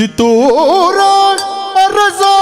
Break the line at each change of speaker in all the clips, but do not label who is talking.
titura arrasou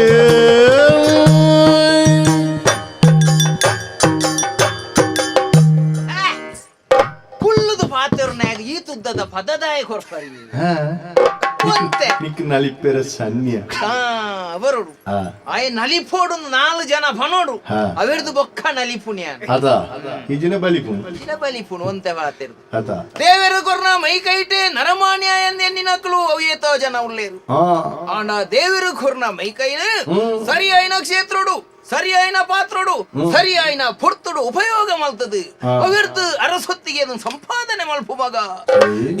ಚಿತ್ತಣ್ಣೆ
ಕುಲ್ಲದ ಪಾತ್ರನ್ಯಾಗ ಈ ತುದ್ದದ ಪದದಾಯ ಕೊರ್ಪರಿ
ನಲಿಪೆರ ಸನ್ಯ.
ಹಾ ಆಯ ನಲಿಪೋಡು ನಾಲ್ಕು ಜನ ಬನೋಡು ಅವೆರ್ದು ಬೊಕ್ಕ ನಲಿಪುಣ್ಯ
ಅದ ಬಲಿಪುಣ ಬಲಿಪು
ಬಲಿಪುಣು ಒಂತೆ ಪಾತಿರ್ದು
ಅದ
ದೇವರು ಕೊರ್ನ ಮೈ ಕೈಟೆ ನರಮಾನ್ಯ ಎಂದೆನ್ನಿನಕ್ಕಲು ಅವಿಯೇತೋ ಜನ ಉಳ್ಳೇರು ಆಂಡ ದೇವರು ಕೊರ್ನ ಮೈ ಕೈನ ಸರಿ ಆಯ್ನ ಕ್ಷೇತ್ರಡು ಸರಿ ಆಯ್ನ ಪಾತ್ರಡು ಸರಿ ಆಯ್ನ ಪುರ್ತುಡು ಉಪಯೋಗ
ಮಾಡ್ತದೆ
ಅವಿರ್ದು ಅರಸೊತ್ತಿಗೆ ಅದನ್ನ ಸಂಪಾದನೆ ಮಲ್ಪು ಮಗ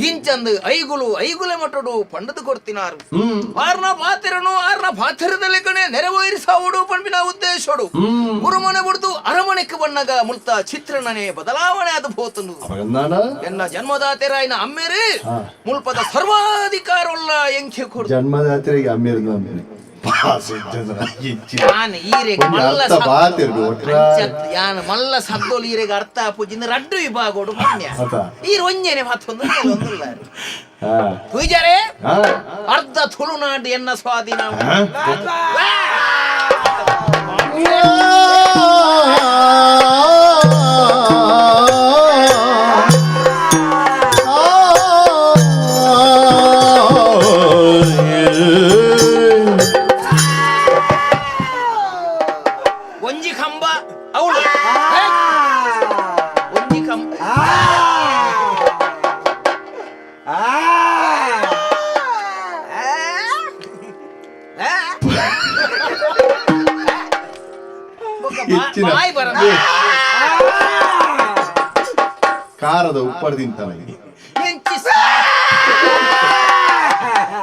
ಇಂಚಂದು ಐಗುಲು ಐಗುಲೆ ಮಟ್ಟಡು ಪಂಡದು ಕೊಡ್ತಿನಾರು. ಆರ್ನ ಪಾತಿರನು ಆರ್ನ ಪಾತಿರದಲ್ಲಿ ಕಣೆ ನೆರವೇರಿಸಾವುಡು ಪಂಪಿನ ಉದ್ದೇಶಡು. ಗುರುಮನೆ ಬಿಡ್ತು ಅರಮನೆಗೆ ಬಣ್ಣಗ ಮುಲ್ತ ಚಿತ್ರಣನೆ ಬದಲಾವಣೆ ಅದು ಹೋತನು ಎನ್ನ ಜನ್ಮದಾತೆರಾಯಿನ ಅಮ್ಮೇರೆ. ಮುಲ್ಪದ ಸರ್ವಾಧಿಕಾರೊಲ್ಲ ಎಂಕೆ ಕೊಡು
ಜನ್ಮದಾತ್ರಿಗೆ ಅಮ್ಮಿರಿ.
ಯಾನ್ ಈರೆಗ್ ಮಲ್ಲ
ಅರ್ಥ ಒಟ್ರ.
ಅಂಚತ್ ಯಾನ್ ಮಲ್ಲ ಸದ್ದೋಲು ಈರೆಗ್ ಅರ್ಥ ಆಪುಜಿಂದ ರಡ್ಡು ವಿಭಾಗೋಡು ಮನ್ಯ. ಈರ್ ಒಂಜನೆ ಮತ್ತೊಂದು ಕೆಲವೊಂದಿಲ್ಲ
ಹಾ.
ಪೂಜಾರೆ ಅರ್ಧ ತುಳುನಾಡು ಎನ್ನ ಸ್ವಾಧೀನ
ತಿಂತಾನ
ಎಂಚಿ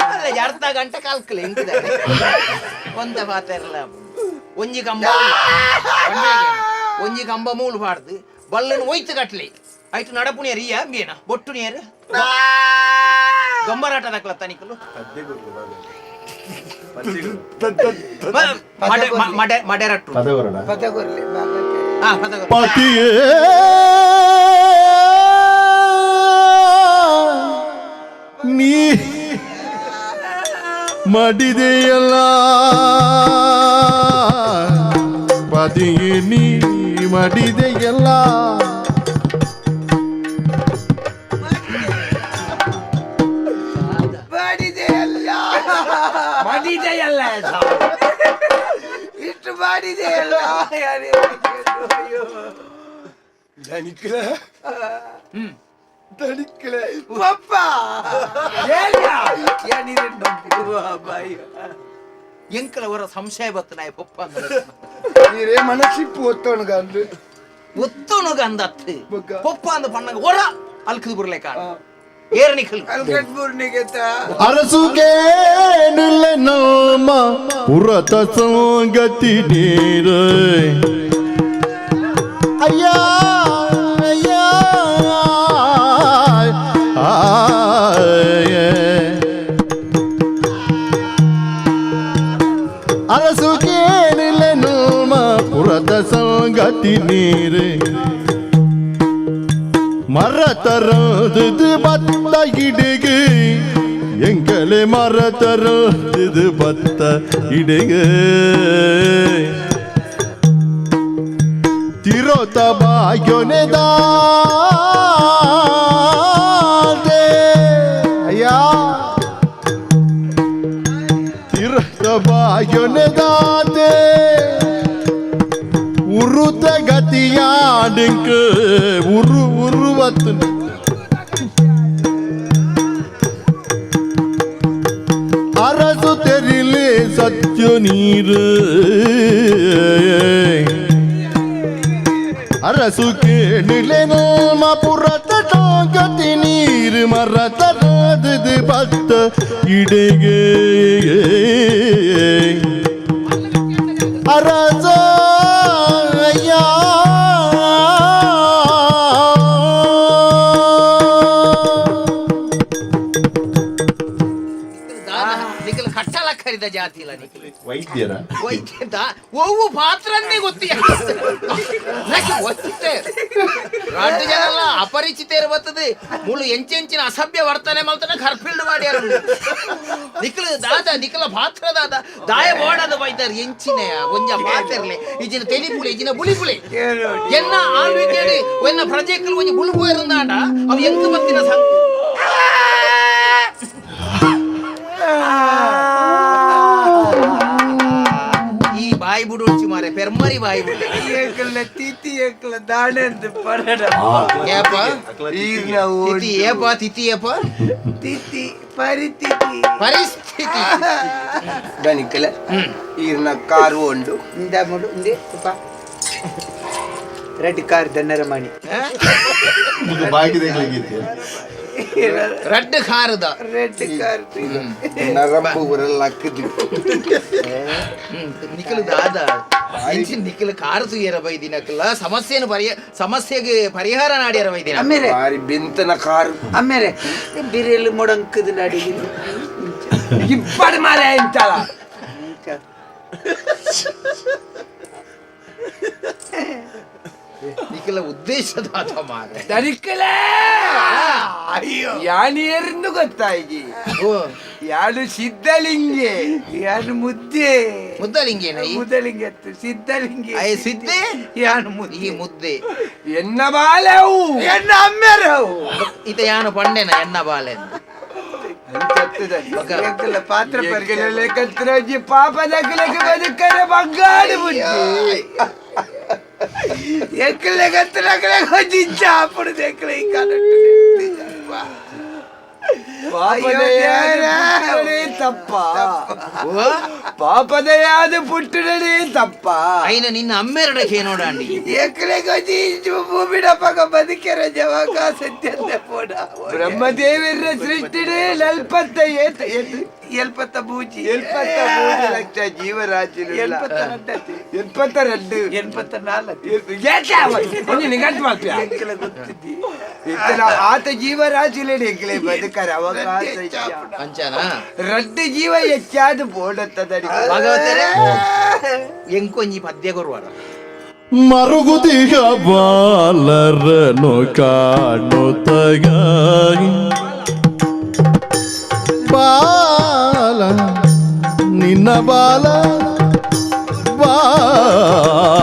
ಅಲ್ಲ ಅರ್ಧ ಗಂಟೆ ಕಾಲ್ಕಲೆ ಎಂಟಿದ್ದಾರೆ ಒಂದ ಪಾತ್ರಲ್ಲ ಒಂಜಿ ಕಂಬ ಒಂಜಿ ಕಂಬ ಮೂಲು ಪಾಡ್ದು ಬಲ್ಲನ್ ಒಯ್ತು ಕಟ್ಲಿ. ಆಯ್ತು ನಡಪುಣಿಯ ರಿಯ ಮೇನ ಬೊಟ್ಟು ನೀರು ಗಂಬರಾಟ ದಕ್ಲ ತನಿಕಲು ಮಡೆರಟ್ಟು.
ಪತಿಯೇ ನೀ ಮಡಿದೆಯಲ್ಲ ಪತಿಯೇ ನೀ ಮಡಿದೆಯಲ್ಲ
ಮಾಡಿದೆಯಲ್ಲ
ಮಡಿದೆಯಲ್ಲ
ಇಷ್ಟು ಮಾಡಿದೆಯಲ್ಲ ಯಾರೇ ಅಯ್ಯೋ ಧನಿಕ್ಲ ಧನಿಕ್ಲ ಪಪ್ಪ ಏನಿದೆ ಬಾಯಿ
ಎಂಕಲವರ ಸಂಶಯ ಬತ್ತು ನಾಯ ಪಪ್ಪ
ನೀರೇ ಮನಸ್ಸಿಪ್ಪು ಒತ್ತೋಣ ಗಂಡು
ಒತ್ತುನು ಗಂದತ್ತು
ಬೊಕ್ಕ.
ಪಪ್ಪ ಅಂದ ಪಣ್ಣಗ ಒರ ಅಲ್ಕದು ಬುರ್ಲೇಕ ಏರನಿಕಲ್
ಅಲ್ಕಟ್ ಬೂರ್ನಿಗೆ
ಅರಸುಗೆ ನಿಲ್ಲ ನಾಮ ಪುರತ ಸಂಗತಿ ನೀರ கட்டி நீரு மரத்தரது பத்த இடுகு. எங்களே மரத்தரது பத்த இடுகு. திரோதபாயோனேதா ஐயா. திரோதபாயோனேதா உருத்த கதியாடுக்கு உரு உருவத்து அரசு தெரிலே சத்யு நீரு. அரசு கேடிலே நம்ம புறத்தோக்கத்தி நீர். மரத்தது பத்து
இடுகே அரசோ ಮಾರಿದ ಜಾತಿ ಇಲ್ಲ ನೀ
ವೈದ್ಯರ.
ವೈದ್ಯ ಒವು ಪಾತ್ರನ್ನೇ ಗೊತ್ತಿಯ ಗೊತ್ತಿತ್ತೆ ಮುಳು ಎಂಚೆಂಚಿನ ಅಸಭ್ಯ ವರ್ತನೆ ಮಾಡ್ತಾನೆ ಕರ್ಫಿಲ್ಡ್ ಮಾಡಿ ಅವರು. ನಿಖಲ ದಾದ ನಿಖಲ ಪಾತ್ರ ದಾದ. ದಾಯ ಬಾಡದ ವೈದ್ಯರ್ ಎಂಚಿನ ಒಂಜ ಪಾತ್ರಲೆ ಇಜಿನ ತೆಲಿ ಪುಳಿ ಇಜಿನ ಬುಳಿ ಪುಳಿ. ಎನ್ನ ಆಳ್ವಿಕೆಯಲ್ಲಿ ಒನ್ನ ಪ್ರಜೆಗಳು ಒಂಜಿ ಬುಳು ಪೋಯಿರಂದಾಡ ಅವು ಎಂಕ ಬತ್ತಿನ ಸಂತ Ah! ಬಾಯಿ ಬುಡುಡ್ಚಿ ಮಾರೆ ಪೆರ್ಮರಿ ಬಾಯಿ ಬುಡ್ಲೆ
ಏಕಲ ತಿಥಿ ಏಕಲ ದಾಣಂದು ಪರಡ
ಏಪ
ಈಗ ನಾವು
ತಿಥಿ ಏಪ ತಿಥಿ ಏಪ
ತಿಥಿ ಪರಿತಿಥಿ
ಪರಿಸ್ಥಿತಿ
ದನಿಕಲ ಈರ್ನ ಕಾರು ಉಂಡು ಇಂದ ಮುಡು ಇಂದೆ ತುಪ್ಪ ರೆಡ್ ಕಾರ್ ದನ್ನರ ಮಣಿ
ಇದು ಬಾಕಿ ತೆಗಿಲಿಕ್ಕೆ
ರಡ್ಡ್ ಖಾರದ
ರೆಡ್ ಕಾರ್ ನರಂಬು ಬರಲ್ಲ ಅಕ್ಕದಿ
ನಿಖಲ್ ದಾದ ಇಂಚಿನ ನಿಖಲ್ ಕಾರು ತುಯ್ಯರ ಬೈದಿನಕಲ್ಲ ಸಮಸ್ಯೆನು ಪರಿಹ ಸಮಸ್ಯೆಗೆ ಪರಿಹಾರ ನಾಡ್ಯಾರ ಬೈದಿನ
ಅಮ್ಮೇರೆ ಬಾರಿ ಬೆಂತನ ಕಾರು ಅಮ್ಮೇರೆ ಬಿರಿಯಲ್ಲಿ ಮೊಡಂಕದ ನಡಿಗೆ ಇಪ್ಪಡು ಮಾರೆ ಅಂತಳ
ನಿಖಲ ಉದ್ದೇಶದಾತ ಮಾರೆ
ದನಿಕಲೇ ಅಯ್ಯೋ ಯಾನಿಯರ್ನು ಗೊತ್ತಾಗಿ
ಓ
ಯಾನು ಸಿದ್ಧಲಿಂಗೆ ಯಾನು ಮುದ್ದೆ
ಮುದ್ದಲಿಂಗೇನ ಈ
ಮುದ್ದಲಿಂಗೆ ಅತ್ತು ಸಿದ್ಧಲಿಂಗೆ
ಅಯ್ಯ ಸಿದ್ದೆ
ಯಾನು
ಈ
ಮುದ್ದೆ
ಮುದ್ದೆ
ಎನ್ನ ಬಾಲೆವು ಎನ್ನ ಅಮ್ಮೆರವು
ಇತ ಯಾನು ಪಂಡೆನ ಎನ್ನ ಬಾಲೆ
ಪಾತ್ರ ಪರಿಗಣಲೆ ಕತ್ತರಾಜಿ ಪಾಪ ದಕ್ಕಲೆಗೆ ಬದುಕರೆ ಬಂಗಾಡಿ ಬುದ್ಧಿ ఎక్కడ ఎక్కడ వచ్చి అప్పుడు ఎక్కడ ఇంకా
తప్ప
పాపదయాది పుట్టుడని తప్ప
ఆయన నిన్న అమ్మేరడ చేనోడండి
ఎక్కడికి భూమి డప్పక బతికెర జవాకా సత్యంద పోడా బ్రహ్మదేవి సృష్టిడే నల్పత్త ఏత ಎಲ್ಪತ್ತ ಬೂಜಿ ಎಲ್ಪತ್ತ ಬೂಜಿ ಲಕ್ಷ ಜೀವರಾಶಿ ಎಲ್ಪತ್ತ ಎಲ್ಪತ್ತ ರೆಡ್ಡು ಎಲ್ಪತ್ತ ನಾಲ್ಕು ಒಂದು ನಿಗಂಟು ಮಾಡ್ತೀಯ? ಆತ ಜೀವರಾಶಿಲೇ ಎಂಕಲೆ ಬದುಕರ ಅವಕಾಶ
ಅಂಚನ
ರಡ್ಡು ಜೀವ ಹೆಚ್ಚಾದ ಬೋಡತ್ತದಡಿ.
ಭಾಗವತರೇ? ಎಂಕೊಂಜಿ ಪದ್ಯ ಕೊರುವಾರ
ಮರುಗುದಿಗ ಬಾಲರನು ಕಾಣುತ್ತಗ ಬಾಲ. ನಿನ್ನ ಬಾಲ ಬಾಲರ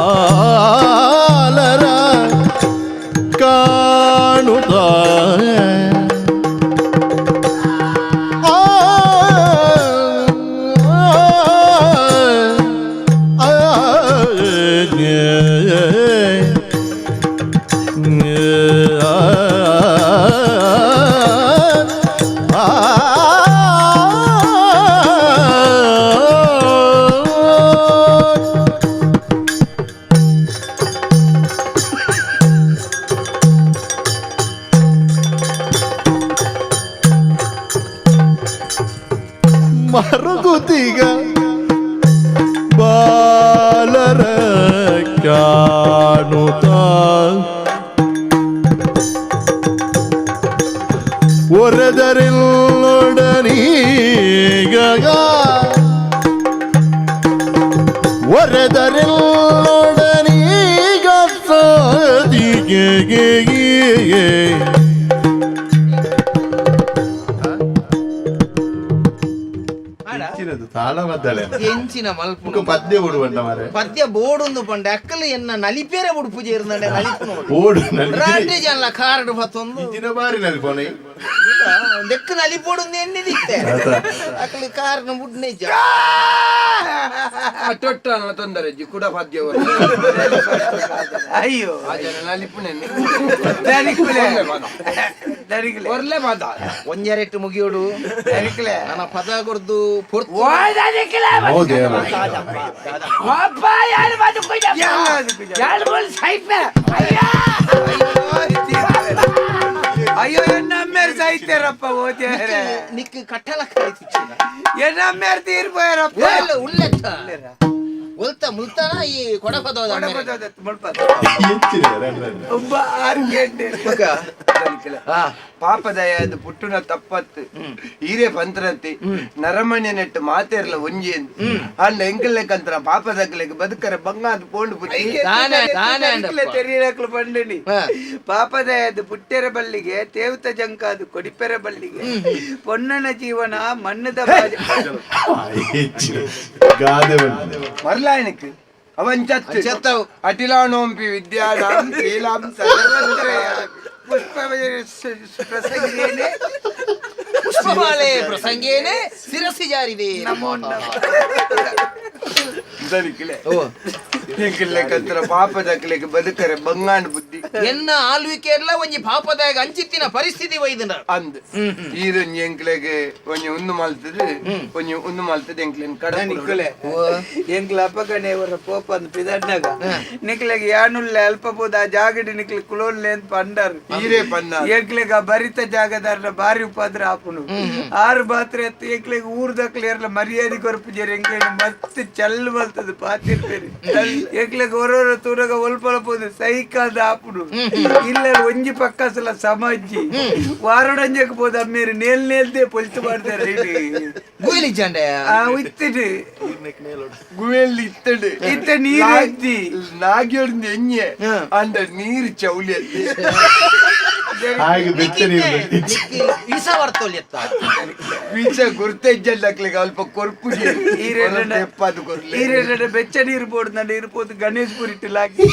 ಇಚ್ಚಿನದು ತಾಳ ಮದ್ದಳೆ
ಎಂಚಿನ ಮಲ್ಪು
ಮುಖ ಪದ್ಯ ಬಿಡುವಂಟ ಮಾರೆ
ಪದ್ಯ ಬೋಡೊಂದು ಪಂಡ ಅಕ್ಕಲು ಎನ್ನ ನಲಿಪೇರೆ ಉಡುಪು ಸೇರಿದಂಡೆ ನಲಿಪು ನೋಡಿ
ಓಡು ನಲ್ಲಿ
ರಾತ್ರಿ ಜನ ಕಾರ್ಡ್ ಬತ್ತೊಂದು
ಇಚ್ಚಿನ
ನಲಿಪೋಡೊಂದು ಎಣ್ಣಿದಿತ್ತೆ ಅಕ್ಕಲಿ ಕಾರ್ನ ಬುಡ್ನೆ ಜ
ತೊಟ್ಟ ತೊಂದರೆ ಅಜ್ಜಿ ಕೂಡ ಪದ್ಯ
ಅಯ್ಯೋ. ದರಿಕ್ಲೆ
ಒರ್ಲೆ
ಒಂಜೆರೆಟ್ಟು ಮುಗಿಯೋಡು.
ದರಿಕ್ಲೆ
ನನ್ನ ಪದ ಕೊರ್ದು ಪೊರ್ತು.
ಅಮ್ಮೇರ್ ಸಾಯ್ತಾರಪ್ಪ ಓದ್ಯಾರೆ
ನಿಕ್ ಕಟ್ಟಲ ಕಳಿತಿಚ್ಚಿನ
ಎನ್ನ ಅಮ್ಮೇರ್ ತೀರ್ಬೋಯಾರಪ್ಪ
ಉಳ್ಳೆತ್ತ ಉಲ್ತ ಮುಲ್ತಾನ ಈ
ಕೊಡಪದ
ಪಾಪದಯಾದ ಪುಟ್ಟುನ ತಪ್ಪತ್ತು. ಹೀರೆ ಪಂತ್ರತಿ ನರಮಣ್ಯ ನೆಟ್ಟು ಮಾತೇರ್ಲ ಒಂಜಿ ಎಂದು. ಅಂಡ ಎಂಕಲ್ಲೆಕ್ಕಂತರ ಪಾಪದಕ್ಲೆಗ್ ಬದುಕರೆ ಬಂಗಾದ ಪೋಂಡು
ಬಂಡಿನಿ
ಹಾ.
ಪಾಪದಯದು ಪುಟ್ಟೆರ ಬಳ್ಳಿಗೆ ತೇವತ ಜಂಕಾದು ಕೊಡಿಪೆರ ಬಳ್ಳಿಗೆ ಪೊನ್ನನ ಜೀವನ ಮಣ್ಣದ
ಗಾದೆ
ಮರ್ಲಾಯನಕ್ಕೆ ಅವನ್ ಚತ್ತು.
ಚತ್ತವು.
ಅಟಿಲಾನೋಂಪಿ ವಿದ್ಯಾನಾಂ ಶೀಲಾಂ ಸರ್ವತ್ರ
ಪುಷ್ಪ ಪ್ರಸಂಗೇನೆ.
ಪುಷ್ಪಮಾಲೆ ಪ್ರಸಂಗೇನೆ. ಶಿರಸಿ ಜಾರಿದೆ
ನಮೋ ನಮಃ.
ಎಂಕಲ್ಲೆಕ್ಕಂತರ ಪಾಪದಕ್ಲೆಗ್ ಬದುಕರೆ ಬಂಗಾಂಡ್ ಬುದ್ಧಿ.
ಎನ್ನ ಆಳ್ವಿಕೆ ಎಲ್ಲ ಒಂಜಿ ಪಾಪದಾಗ ಅಂಚಿತ್ತಿನ ಪರಿಸ್ಥಿತಿ ಒಯ್ದನ.
ಅಂದ್. ಈರೊಂಜಿ ಎಂಕ್ಲೆಗೆ ಒಂಜಿ ಉಂದು ಮಾಲ್ತದೆ ಒಂಜಿ ಉಂದು ಮಾಲ್ತದೆ ಎಂಕ್ಲೆನ್ ಕಡ
ನಿಕ್ಲೆ ಎಂಕ್ಲ ಅಪಗಣೆ ಅವರ ಪೋಪ ಅಂದ್ ಪಿದಡ್ನಾಗ ನಿಕ್ಲೆಗ್ ಯಾನುಲ್ಲ ಅಲ್ಪ ಪೋದ ಆ ಜಾಗಡಿ ನಿಕ್ಲೆ ಕುಲೋನ್ಲೆ ಅಂತ ಪಂಡರ್.
ಹೀರೆ ಪಂಡ
ಏಕ್ಲೆಗ ಬರಿತ ಜಾಗದಾರ್ನ ಬಾರಿ ಉಪದ್ರ ಆಪುನು ಆರು ಬಾತ್ರೆ ಎತ್ತು ಎಂಕ್ಲೆಗೆ ಊರ್ದಕ್ಲೆ ಮರ್ಯಾದೆ ಕೊರಪು ಜೇರಿ ಎಂಕ್ಲೆಗ್ ಮಸ್ತ್ ಚಲ್ ಬಲ್ತದ ಪಾತಿರ್ಬೇರಿ ಏಕ್ಲೆಗ್ ಹೊರವರ ತೂರಗ ಒಲ್ಪಲಪೋದು ಸೈಕಾದ ಆಪುನು ಇಲ್ಲ ಒಂಜಿ ಪಕ್ಕಸಲ ಸಮಾಜಿ ವಾರಡಂಜಕ್ போது ಅಮ್ಮೇರಿ ನೇಲ್ ನೇಲ್ದೆ ಪೊಲ್ತು ಮಾಡ್ತಾರೆ
ಗುಯಿಲಿ ಜಂಡೆ
ಆ ಇತ್ತಿಡು
ಗುವೆಲ್ಲಿ ಇತ್ತಡು.
ಇತ್ತ ನೀರು
ನಾಗಿಯೊಡ್ದು ಎಂಜೆ ಅಂದ ನೀರು ಚೌಲಿ
ಹಾಗೆ ಬೆಚ್ಚ ನೀರು
ಇಸ ಬರ್ತೋಲ್ ಎತ್ತ
ಬೀಚ ಗುರ್ತಜ್ಜಲ್ಲಕ್ಲಿಗೆ ಅಲ್ಪ ಕೊರ್ಪು
ಈರೆಲ್ಲ
ಎಪ್ಪದು ಕೊರ್ಲಿ
ಈರೆಲ್ಲ ಬೆಚ್ಚ ನೀರು ಬೋರ್ಡ್ ನಡೆ ಇರ್ಬೋದು ಗಣೇಶ್ ಪುರಿಟ್ಟು ಹಾಕಿ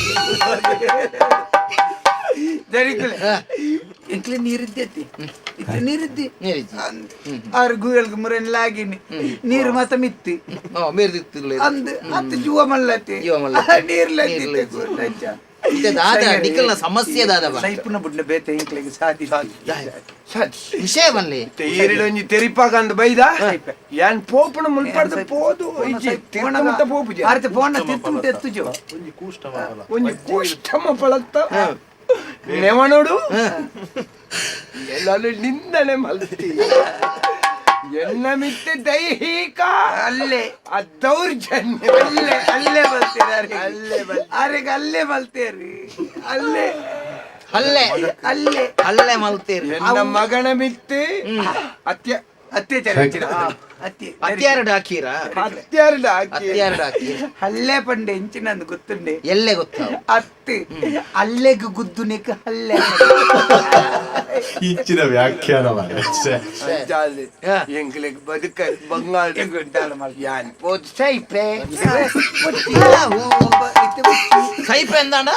ಜರಿಕಲೆ ಎಂಕ್ಲೆ ನೀರಿದ್ದೈತಿ ಇತ್ತ ನೀರಿದ್ದಿ
ಅಂದ್
ಆರು ಗೂಗಲ್ಗೆ ಮುರನ್ ಲಾಗಿನಿ ನೀರು ಮತ ಮಿತ್ತಿ
ಆ ಮೇರ್ದಿತ್ತಿರ್ಲಿ
ಅಂದ್ ಅತ್ತ ಜುವ ಮಲ್ಲತಿ
ಜುವ ಮಲ್ಲ.
ನೀರ್
ನೀರ್ ಲತ್ತಿ.
ಸೈಪುನ ಬುಡ್ನ ಬೇತೆ ಇಂಕ್ಲೆಗೆ
ವಿಷಯ
ಈರಿಡೊಂಜಿ ಬೈದ? ಪೋಪುನ ಮುಲ್ಪಡ್ದು ಪೋದು? ಇಜ್ಜಿ ತಿರ್ಕಮುತ್ತ ಪೋಪು ಜೆ.
ಆರ್ತೆ
ಒಂಜಿ ಕುಷ್ಟಮ ಪಳತ್ತ ನೆವನೋಡು ಎಲ್ಲಾನು ನಿಂದನೆ ಮಲ್ತಿ ಎನ್ನ ಮಿತ್ತೆ ದೈಹಿಕ.
ಅಲ್ಲೇ.
ಆ ದೌರ್ಜನ್ಯ.
ಅಲ್ಲೇ ಅಲ್ಲೇ ಬಲ್ತೀರಿ ಅಲ್ಲೇ ಆರೆಗೆ ಅಲ್ಲೇ ಬಲ್ತೀರಿ? ಅಲ್ಲೇ.
ಅಲ್ಲೇ.
ಅಲ್ಲೇ.
ಅಲ್ಲೇ ಮಲ್ತೀರಿ.
ಎನ್ನ ಮಗನ ಮಿತ್ತೆ. ಅತ್ಯ
ಅತ್ಯಾಚಾರ ಹೆಚ್ಚಿನ. ಆ, ಅತ್ಯ
ಹತ್ಯಾರಡ್ ಹಾಕೀರ?
ಹತ್ಯಾರದ ಹಾಕಿ.
ಹತ್ಯಾರಡ್ ಹಾಕೀರ
ಹಲ್ಲೆ ಪಂಡೆ ಅಂದ್ ಗೊತ್ತುಂಡೆ
ಎಲ್ಲೆ ಗೊತ್ತು?
ಅತ್ತೆ ಅಲ್ಲೆಗ್ ಗುದ್ದು ನಿಕ್ ಹಲ್ಲೆ.
ಇಂಚಿನ ವ್ಯಾಖ್ಯಾನ.
ಎಂಗ್ಲಿಗ್ ಬದುಕ ಬಂಗಾಳ ಯಾನ್? ಸೈಪೆ
ಸೈಪೆ ಎಂದಾಂಡ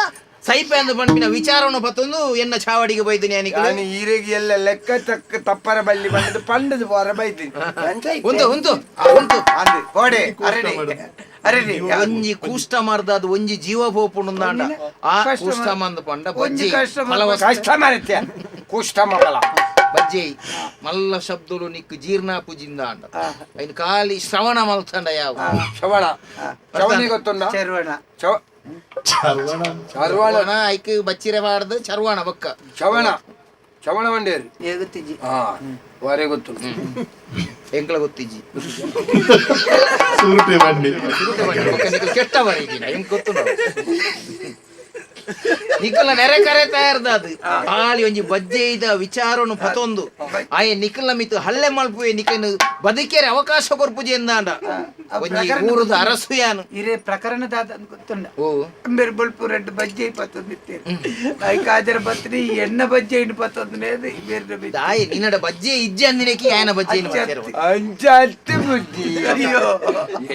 ಸೈಪೆ ಅಂದ ಪಂಪಿನ ವಿಚಾರವನ್ನು ಪತ್ತೊಂದು ಎನ್ನ ಚಾವಡಿಗೆ ಬೈದಿನಿ ಅನಿಕ
ನಾನು ಈರೆಗೆ ಎಲ್ಲ ಲೆಕ್ಕ ತಕ್ಕ ತಪ್ಪರ ಬಲ್ಲಿ ಬಂದದ್ದು ಪಂಡದ ಬಾರ ಬೈತೀನಿ
ಉಂಟು ಒಂದು ಉಂಟು
ಅಂದೆ ಗೋಡೆ ಅರಳಿ
ಅರೆ
ಒಂಜಿ ಕೂಷ್ಟ ಅದು ಒಂಜಿ ಜೀವ ಪೋಪುಂದಾಂಡ ಆ
ಕಷ್ಟ
ಕೂಷ್ಟ ಮಂದ ಪಂಡ
ಒಂಜಿ
ಬಜ್ಜಿ. ಫಲವತ್ತ
ಕಷ್ಟ ಮರತ್ಯ. ಕುಷ್ಟ ಮಗಳ
ಬಜ್ಜಿ ಮಲ್ಲ ಶಬ್ದಲು ನಿಕ್ಕು ಜೀರ್ಣಾಪುಜಿಂದ ಅಂಡ ಐನ್ ಖಾಲಿ ಶ್ರವಣ ಮಲ್ತಂಡ ಯಾವ?
ಶ್ರವಣ. ಶ್ರವಣಿ ಗೊತ್ತುಂಡ?
ಚರ್ವಣ.
ಚವ
ಚರ್ವಣ
ಚರ್ವಣ
ಶ್ರವಣ ಐಕ್ ಬಚ್ಚಿರೆ ಬಾರ್ದು ಚರ್ವಣ ಬಕ್ಕ.
ಶ್ರವಣ ಶ್ರವಣ ಮಂಡೇರಿ
ಏಗುತ್ತಿಜಿ
ಹಾ ವರೆ ಗೊತ್ತು.
ಎಂಕ್ಲ ಗೊತ್ತಿಜ್ಜಿ?
ಸುರುಟೆ ಬನ್ನಿ
ಬಕ್ಕ ಕೆಟ್ಟ ಕೆಟ್ಟವರಿಗೆ ಹೆಂಗ್ ಗೊತ್ತು ನಾವು ನಿಖಲ ನೆರೆ ಕರೆ ತಯಾರ್ದಾದು ಆಳಿ ಒಂಜಿ ಬಜ್ಜೆ ಇದ ವಿಚಾರನು ಪತೊಂದು. ಆಯೆ ನಿಖಲ ಮಿತ್ತು ಹಲ್ಲೆ ಮಲ್ಪುವೆ ನಿಖನು ಬದುಕೇರೆ ಅವಕಾಶ ಕೊರ್ಪುಜಿ ಎಂದಾಂಡ. ಒಂಜಿ ಊರುದ ಅರಸು ಯಾನು
ಇರೇ ಪ್ರಕರಣದ ಗೊತ್ತುಂಡ
ಓ
ಅಂಬೇರ್ ಬಲ್ಪು ரெண்டு ಬಜ್ಜೆ ಪತ್ತೊಂದಿತ್ತೇನೆ ಐಕ ಆಜರ ಬತ್ರಿ ಎಣ್ಣ ಬಜ್ಜೆ ಇನ್ನು ಪತ್ತೊಂದನೇದು ಬೇರೆ ಬೇರೆ
ದಾಯಿ ನಿನ್ನಡ ಬಜ್ಜೆ ಇಜ್ಜೆ ಅಂದಿನಕ್ಕೆ ಆಯನ ಬಜ್ಜೆ ಇನ್ನು ಮಾಡ್ತೇವೆ.
അഞ്ചാത്ത് ബുദ്ധി
ಅಯ್ಯೋ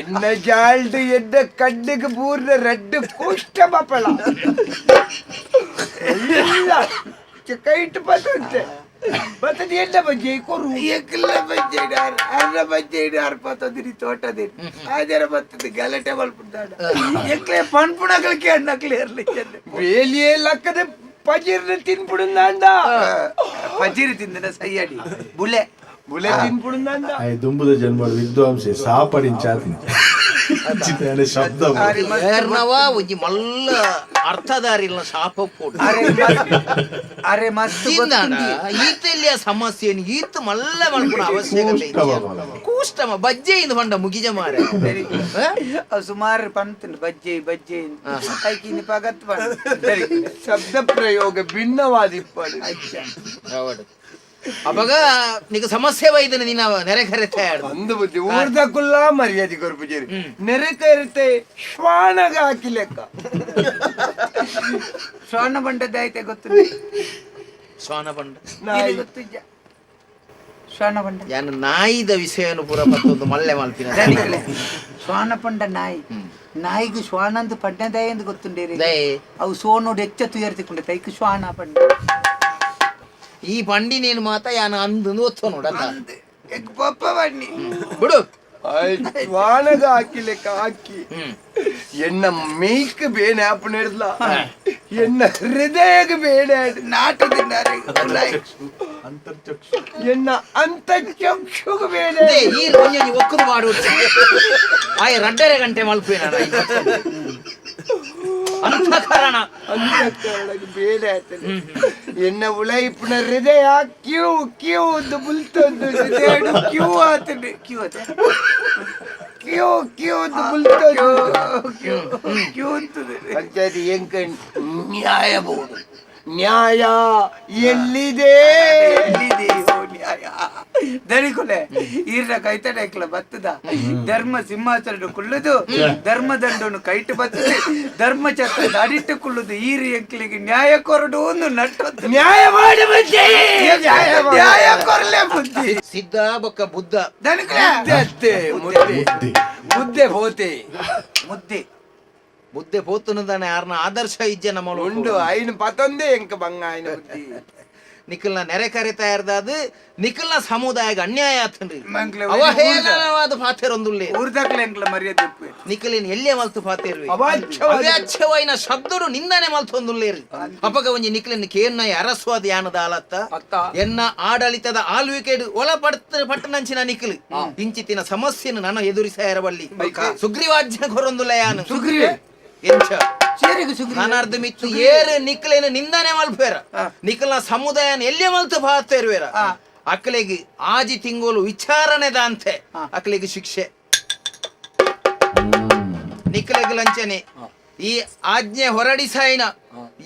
എന്ന ചാൾട്ട് എന്റെ കണ്ണുക്ക് പൂർണ്ണ രണ്ട് കുഷ്ടമപ്പള കൈട്ട് പത്തേ ಬರ್ತದೆ ಎಂಟ ಬಜ್ಜೆ ಕೊರು
ಎಕ್ಕಿಲ್ಲ ಬಜ್ಜೆ ಇಡಾರ್ ಅರ್ಧ ಬಜ್ಜೆ ಇಡಾರ್ ಪತ್ತದಿರಿ ತೋಟದಿರಿ ಆಜರ ಬರ್ತದೆ ಗಲಾಟೆ ಮಾಡ್ಬಿಡ್ತಾಡ ಎಕ್ಲೆ ಪಣ್ಪುಣಗಳಿಗೆ ಅಣ್ಣಕ್ಲೆ ಇರ್ಲಿಕ್ಕೆ
ಬೇಲಿಯೇ ಲಕ್ಕದೆ ಪಜೀರ್ನ ತಿನ್ಬಿಡುಂದಾಂಡ
ಪಜೀರ್ ತಿಂದನ ಸೈಯಡಿ ಬುಲೆ
ಬುಲೆ
ತಿನ್ಬಿಡುಂದಾಂಡ ದುಂಬುದ ಜನ್ಮ ವಿದ್ವಾಂಸೆ ಸಾಪಡಿನ
ಚಾತಿನ శబ్దం ಮಲ್ಲ ಅವಶ್ಯಕತೆ
ಕೂಷ್ಟಮ
ಬಜ್ಜೆ ಇಂದ ಮುಗಿಜ
ಬಜ್ಜೆ
ಶಬ್ದ ಪ್ರಯೋಗ ಭಿನ್ನವಾದಿಪ್ಪ
ಅವಾಗ ನಿಗ ಸಮಸ್ಯೆ ಬೈದನ ನಿನ್ನ ನೆರೆ ಕರೆ
ಒಂದು ಬುದ್ಧಿ ಊರ್ದಕ್ಕುಲ್ಲ ಮರ್ಯಾದೆ ಕೊರ್ಪುಜೇರಿ ನೆರೆ ಕರೆತೆ ಶ್ವಾನಗ ಹಾಕಿ ಲೆಕ್ಕ.
ಶ್ವಾನ ಬಂಡದ ಐತೆ ಗೊತ್ತು?
ಶ್ವಾನ ಪಂಡ
ನಾಯಿ.
ಶ್ವಾನ ಬಂಡ.
ಯಾನು ನಾಯಿದ ವಿಷಯನು ಪೂರ ಮತ್ತೊಂದು ಮಲ್ಲೆ ಮಲ್ಪಿನ
ಶ್ವಾನ ಪಂಡ ನಾಯಿ. ನಾಯಿಗೆ ಶ್ವಾನ ಅಂತ ಪಡ್ಡದಾಯ ಎಂದು ಗೊತ್ತುಂಡೇರಿ ಅವು ಸೋನೋಡು ಎಚ್ಚ ತುಯರ್ತಿಕೊಂಡೆ ತೈಕು ಶ್ವಾನ ಪಂಡ
ಈ ಪಂಡಿ ನೀನು ಮಾತ ಯಾನು ಅಂದು ಒತ್ತ ನೋಡಲ್ಲ
ಪಪ್ಪ ಬಣ್ಣಿ
ಬಿಡು.
ಶ್ವಾನಗ ಹಾಕಿ ಲೆಕ್ಕ ಹಾಕಿ.
ಹ್ಮ್.
ಎನ್ನ ಮೇಯ್ಕ್ ಬೇನೆ ಆಪಣ ಹಿಡ್ಲ ಎನ್ನ ಹೃದಯಗ ಬೇನೆ
ನಾಟದಿಂದಾರೆ
ಅಂತರ್ಚಕ್ಷು
ಎನ್ನ ಅಂತಚಕ್ಷುಗ ಬೇನೆ
ಅದೇ ಈ ರೋಂಜಿ ಒಕ್ಕರು ಮಾಡು ಆಯ ರಡ್ಡರೆ ಗಂಟೆ ಮಲ್ಪೇನ ಅಂತಃಕರಣ
ಅಂತಃಕರಣಗ ಬೇನೆ ಆತನೆ ಎನ್ನ ಉಳೈಪುನ ಹೃದಯ ಕ್ಯೂ ಕ್ಯೂ ಅಂತ ಬುಲ್ತೊಂದು ಹೃದಯ
ಕ್ಯೂ ಆತಂಡಿ ಕ್ಯೂ ಆತ
ಕ್ಯೂ ಕ್ಯೂ ಅಂತ ಬುಲ್ತೊಂದು
ಕ್ಯೂ ಕ್ಯೂ ಅಂತದೆ
ಪಂಚಾಯತಿ ಎಂಕ ನ್ಯಾಯ ಬಹುದು ನ್ಯಾಯ ಎಲ್ಲಿದೆ?
ಎಲ್ಲಿದೆ ಓ ನ್ಯಾಯ? ದಣಿಕೊಲೆ ಈರ್ನ ಕೈತಡ ಐಕ್ಲ ಬತ್ತದ. ಧರ್ಮ ಸಿಂಹಾಸನ ಕುಳ್ಳುದು ಧರ್ಮ ದಂಡನು ಕೈಟ್ ಬತ್ತದೆ ಧರ್ಮ ಚಕ್ರ ಅಡಿಟ್ಟು ಕುಳ್ಳುದು ಈರಿ ಎಂಕ್ಲಿಗೆ ನ್ಯಾಯ ಕೊರಡು ಒಂದು ನಟ್ಟ
ನ್ಯಾಯ ಮಾಡಿ ಬುದ್ಧಿ! ನ್ಯಾಯ
ಕೊರಲೆ ಬುದ್ಧಿ.
ಸಿದ್ಧ ಬೊಕ್ಕ ಬುದ್ಧ.
ದಣಿಕೊಲೆ
ಮುದ್ದೆ ಅತ್ತೆ ಮುದ್ದೆ. ಮುದ್ದೆ ಹೋತೆ.
ಮುದ್ದೆ.
ಬುದ್ಧೆ పోతున్నదని ಯಾರನ್ನ ಆದರ್ಶ ಇಜ್ಜೆ ನಮ್ಮ
ಉಂಡು ಐನು ಪತೊಂದೆ ಎಂಕ ಬಂಗ ಐನ ಬುದ್ಧಿ.
ನಿಖಲ್ನ ನೆರೆ ಕರೆ ತಯಾರ್ದಾದು ನಿಖಲ್ನ ಸಮುದಾಯಗ ಅನ್ಯಾಯ ಆತನ್ರಿ. ಅವಹೇಳನವಾದ
ಉಪ್ಪು
ನಿಖಲಿನ ಎಲ್ಲೇ ಮಲ್ತು ಪಾತೇರ್ವಿ. ಅವ್ಯಾಚ್ಯವಾಯಿನ ಶಬ್ದಡು ನಿಂದನೆ ಮಲ್ತೊಂದುಲ್ಲೇರಿ ಅಪಗ ಒಂಜಿ ನಿಖಲಿನ ಕೇನ್ನ ಅರಸ್ವಾದ ಯಾನದ ಆಲತ್ತ. ಎನ್ನ ಆಡಳಿತದ ಆಳ್ವಿಕೆಡು ಒಳ ಪಡ್ತ ಪಟ್ಟಣಂಚಿನ ನಿಖಲು ಇಂಚಿತ್ತಿನ ಸಮಸ್ಯೆನು ನಾನು ಎದುರಿಸಾಯರ ಬಳ್ಳಿ ಸುಗ್ರೀವಾಜ್ಞೆ ಕೊರೊಂದುಲ್ಲ ಯಾನು.
ಸುಗ್ರೀವೆ.
ಎಂಚ.
ಸೇರಿಗೂ ಸುಗ್ರಿ
ನಾನಾರ್ಧ ಮಿತ್ತು ಏರು ನಿಕ್ಲೇನ ನಿಂದನೆ ಮಲ್ಪೇರ. ನಿಕ್ಲ ಸಮುದಾಯನ ಎಲ್ಲೇ ಮಲ್ತು ಪಾತೇರ್ವೇರ ಅಕ್ಕಲಿಗೆ ಆಜಿ ತಿಂಗೋಲು ವಿಚಾರಣೆ ದಾಂತೆ. ಅಕ್ಕಲಿಗೆ ಶಿಕ್ಷೆ. ನಿಖಲೆಗ್ ಲಂಚನೆ. ಈ ಆಜ್ಞೆ ಹೊರಡಿಸಾಯಿನ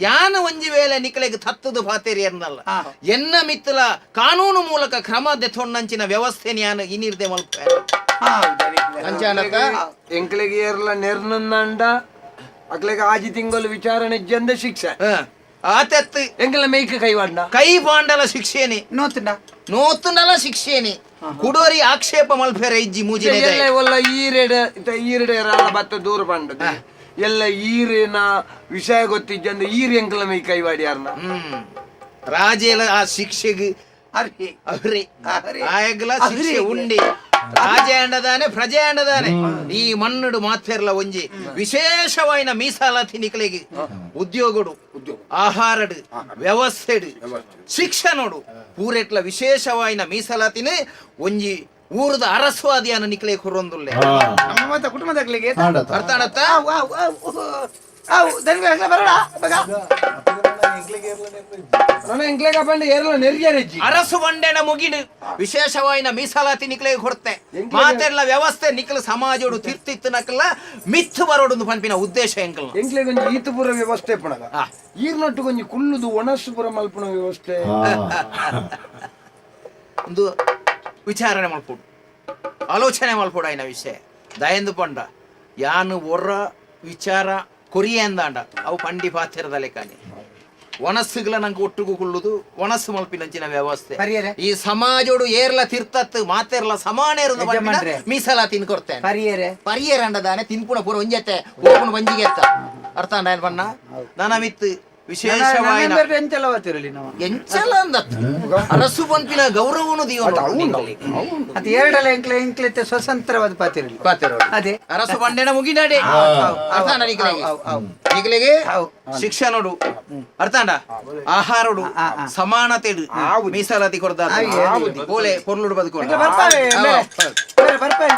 ಯಾನ ಒಂಜಿ ವೇಳೆ ನಿಖಲೆಗ್ ತತ್ತದು ಬಾತೇರಿ ಅನ್ನಲ್ಲ. ಎನ್ನ ಮಿತ್ತಲ ಕಾನೂನು ಮೂಲಕ ಕ್ರಮ ದೆತೊಂಡಂಚಿನ ವ್ಯವಸ್ಥೆ ಯಾನ ಇನಿರ್ದೆ ಮಲ್ಪ ಅಂಚಾನಕ
ಎಂಕ್ಲೆಗೆ ಏರ್ಲ ನೆರ್ನಂದ ಅಕ್ಲೆಗೆ ಆಜಿ ತಿಂಗಳು ವಿಚಾರಣೆ ಜಂದ ಶಿಕ್ಷೆ.
ಆತೆತ್ತು.
ಎಂಕಲ ಮೇಯ್ಕ ಕೈವಾಡ್ನ
ಕೈ ಪಾಂಡಲ ಶಿಕ್ಷೆನೆ.
ನೋತುಂಡ?
ನೋತುಂಡಲ ಶಿಕ್ಷೆನೆ. ಕುಡೋರಿ ಆಕ್ಷೇಪ ಮಲ್ಪೇರ ಇಜ್ಜಿ ಮೂಜಿ
ಎಲ್ಲ ಒಲ್ಲ ಈರೆಡ ಈರೆಡ ರಾಳ ಬತ್ತ ದೂರ ಪಂಡದ ಎಲ್ಲ ಈರಿನ ವಿಷಯ ಗೊತ್ತಿಜ್ಜಂದ ಈರಿ ಎಂಕಲ ಮೈ ಕೈವಾಡಿ ಯಾರನ್ನ
ಹ್ಮ್. ರಾಜೇಲ ಆ ಶಿಕ್ಷೆಗ್
ಅರ್ಹಿ.
ಅರೆ
ಅಹರಿ.
ಆಯಗ್ಲ ಶಿಕ್ಷೆ ಉಂಡಿ. ರಾಜ ಅಂಡದಾನೆ ಪ್ರಜೆ ಅಂಡದಾನೆ. ಈ ಮಣ್ಣುಡು ಮಾತೆರ್ಲ ಒಂಜಿ ವಿಶೇಷವಾಯಿನ ಮೀಸಲಾತಿ ನಿಕಲಿಗೆ. ಉದ್ಯೋಗಡು ಆಹಾರಡು ವ್ಯವಸ್ಥೆ ಶಿಕ್ಷಣಡು. ಪೂರೆಟ್ಲ ವಿಶೇಷವಾಯಿನ ಮೀಸಲಾತಿನೇ ಒಂಜಿ ಊರದ ಅರಸ್ವಾದಿಯನ್ನು ನಿಕಲೇ ಕೊರೊಂದುಲ್ಲೆ
ಹಾ.
ಕುಟುಂಬದ ಕುಟುಂಬದಾಗ್ಲಿಗೆ
ಆಡತ
ಅರ್ಥಾಣತ್ತ
ಅವು ಅವು ಅವು ಅವು ದನಿಗೆ ಬರೋಣ
ನನ್ನ ಎಂಕ್ಲೆಗ ಬಂದು ಏರ್ಲ ನೆರ್ಜಾರೆಜ್ಜಿ
ಅರಸು ಬಂಡೆನ ಮುಗಿಡು ವಿಶೇಷವಾಯಿನ ಮೀಸಲಾತಿ ನಿಕ್ಲೆ ಕೊಡ್ತೆ. ಮಾತೆಲ್ಲ ವ್ಯವಸ್ಥೆ ನಿಕ್ಲ ಸಮಾಜೋಡು ತಿರ್ತಿತ್ತು ನಕಲ್ಲ ಮಿತ್ತು ಬರೋಡು ಪನ್ಪಿನ ಉದ್ದೇಶ ಎಂಕಲ್
ಎಂಕ್ಲೆಗ ಒಂಜಿ ಈತಪುರ ವ್ಯವಸ್ಥೆ ಪುಣಗ. ಈರ್ನೊಟ್ಟು ಒಂಜಿ ಕುಲ್ಲುದು ಒಣಸುಪುರ ಮಲ್ಪುನ ವ್ಯವಸ್ಥೆ.
ಒಂದು ವಿಚಾರಣೆ ಮಲ್ಪುಡು. ಆಲೋಚನೆ ಮಲ್ಪುಡು ಆಯ್ನ ವಿಷಯ. ದಯಂದು ಪಂಡ ಯಾನು ಒರ್ರ ವಿಚಾರ ಕೊರಿಯಂದಾಂಡ ಅವು ಪಂಡಿ ಪಾತ್ರದಲ್ಲಿ ಲೆಕ್ಕನೆ ಒಣಸ್ಸುಗಳ ನಂಗೆ ಕೊಳ್ಳುದು ಒಣಸ್ಸು ಮಲ್ಪಿನಂಚಿನ ವ್ಯವಸ್ಥೆ.
ಪರಿಯರೆ?
ಈ ಸಮಾಜೋಡು ಏರ್ಲ ತಿರ್ತತ್ ಮಾತೆರ್ಲ ಸಮಾನ ಮೀಸಲ
ಯಜಮಾನ್ರೆ.
ಮೀಸಲಾ ತಿನ್ಕೊಡ್ತೇನೆ.
ಪರಿಯರೆ.
ಪರಿಯರ ಅಂಡದಾನೆ ತಿನ್ಪುಣ ಪೂರ ಒಂಜತೆ ಹೋಗುಣ ಬಂಜಿಗೆ ಎತ್ತ ಅರ್ಥ ಅಂಡ ಏನ್ ಬಣ್ಣ ನನ್ನ
ಎಂತೆಲ್ಲ ಬರ್ತಿರಲಿ ನಾವು?
ಎಂಚಲ ಅಂದತ್ತು ಅರಸು ಪಂಪಿನ ಗೌರವನು
ಅದು ಎರಡಲ್ಲ ಎಂಕ್ಲೆ ಎಂಕ್ಲೆತ್ತೆ ಸ್ವತಂತ್ರವಾದ ಪಾತಿರಲಿ ಅದೇ.
ಅರಸು ಬಂಡೆನ ಮುಗಿನಾಡೆ ಅರ್ಥ ನಿಖಿಲೆಗೆ ಶಿಕ್ಷಣಡು ಅರ್ಥ ಅಂಡ ಆಹಾರಡು ಸಮಾನತೆಡು ಮೀಸಲಾತಿ ಕೊಡ್ದ ಬೋಲೆ ಕೊರ್ಲುಡು ಬದುಕೊಂಡು
ಬರ್ತಾರೆ ಬರ್ತಾರೆ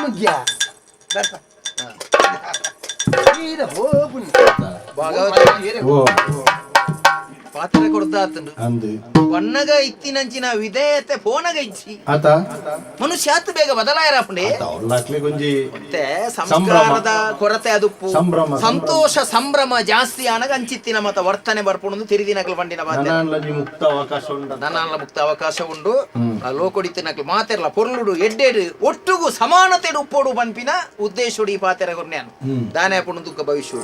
ಮುಗ್ಯ? ಯಜಮಾನ್ರೆ
ಕೈ ಮುಗ್ಯ ಸೀದಾ ಹೋಗ್ಬಿಡು.
ಓ
ಪಾತ್ರೆ ಕೊಡ್ದಾತಂಡು
ಅಂದು.
ಬಣ್ಣಗ ಇತ್ತಿನಂಚಿನ ವಿಧೇಯತೆ ಫೋನಗ ಇಚ್ಚಿ.
ಆತ?
ಮನುಷ್ಯ ಆತು ಬೇಗ ಬದಲಾಯರಪ್ಪಂಡೆ
ಅವ್ಲಾಕ್ಲೆ ಗೊಂಜಿ.
ಮತ್ತೆ ಸಂಸ್ಕಾರದ ಕೊರತೆ ಅದುಪ್ಪು
ಸಂಭ್ರಮ,
ಸಂತೋಷ ಸಂಭ್ರಮ ಜಾಸ್ತಿ ಆನಗ ಅಂಚಿತ್ತಿನ ಮತ ವರ್ತನೆ ಬರ್ಪುಣದು ತಿರಿದಿನಕಲ್ ಬಂಡಿನ
ನನಗೆ ಮುಕ್ತ ಅವಕಾಶ ಉಂಡು
ನನ್ನ ಮುಕ್ತ ಅವಕಾಶ ಉಂಡು. ಆ ಲೋಕೊಡಿತಿನಕಲ್ ಮಾತೆರ್ಲ ಪೊರ್ಲುಡು ಎಡ್ಡೆಡು ಒಟ್ಟುಗೂ ಸಮಾನತೆ ಉಪ್ಪೋಡು ಉದ್ದೇಶ ಈ ಪಾತೆರ ಕೊರ್ನ್ಯಾನು ದಾನೆ ಪುಣ ದುಃಖ ಭವಿಷ್ಯ